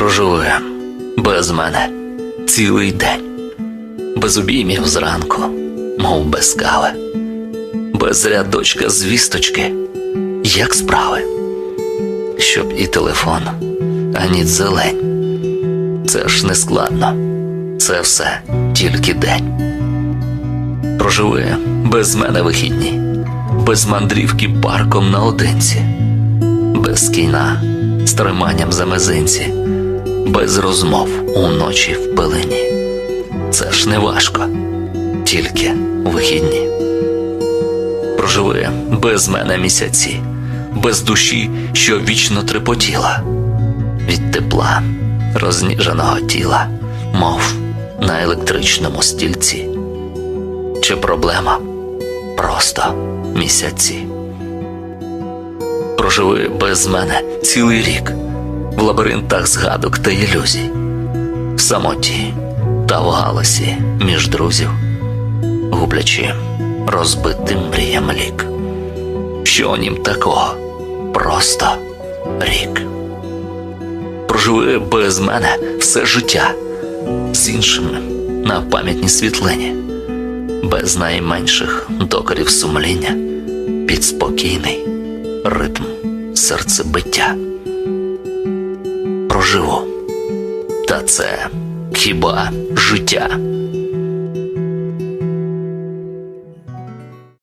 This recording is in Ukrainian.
Проживе без мене цілий день, без обіймів зранку, мов без кави, без рядочка звісточки, як справи, щоб і телефон, ані зелень. Це ж не складно, це все тільки день. Проживе без мене вихідні, без мандрівки парком наодинці, без кіна з триманням за мизинці, без розмов уночі в пилині. Це ж не важко, тільки вихідні. Проживи без мене місяці, без душі, що вічно трепотіла, від тепла розніженого тіла, мов на електричному стільці. Чи проблема просто місяці? Проживи без мене цілий рік в лабіринтах згадок та ілюзій, в самоті та в галасі між друзів, гублячи розбитим мріям лік. Що нім такого? Просто рік. Проживи без мене все життя з іншими на пам'ятній світлині, без найменших докорів сумління, під спокійний ритм серцебиття. Проживу. Та це хіба життя?